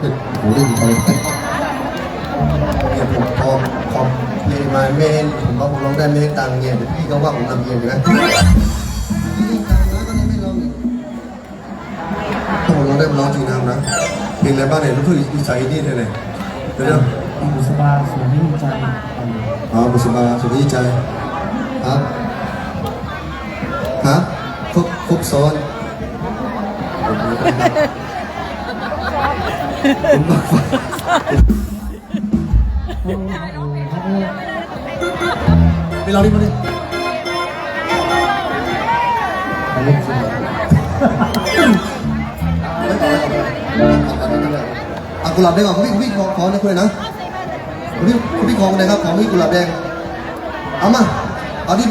โหได้ยินไปเนี่ยผมพอพอเพลงมาเมนผมว่าผมร้องได้ไม่ได้ตังค์เนี่ยเดี๋ยวพี่ก็ว่าผมลำเอียงใช่ไหมพี่ได้ตังค์นะก็ยังไม่ร้องอีกถ้าผมร้องได้ผมร้องจริงนะครับนะเพลงอะไรบ้างเนี่ยรู้สึกอีสานนี่เลยเนี่ยเดี๋ยวนะบุษบาสวยไม่มีใจอ๋อบุษบาสุขีใจครับครับครบครบซ้อน ผมบอกว่าไปลองดิมาดิเล่นสิอะกุหลาบแดงก่อนคุณพี่คุณพี่ขอขอนะคุณเลยนะคุณพี่คุณพี่ขอคนไหนครับขอพี่กุหลาบแดงเอามาเอาดี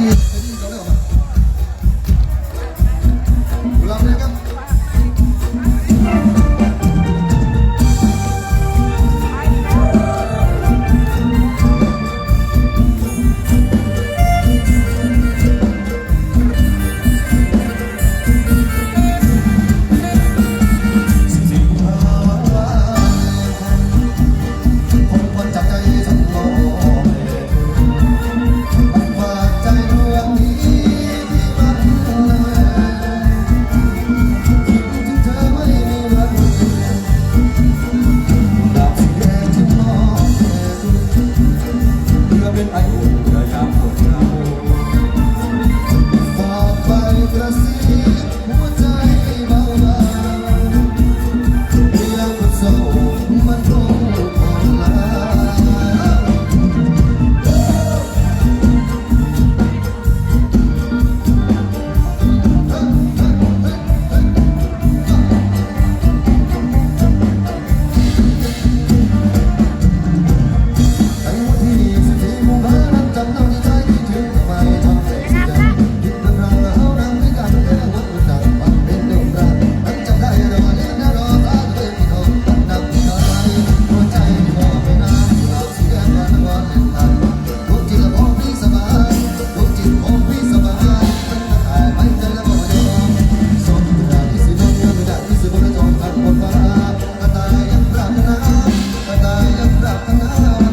na na na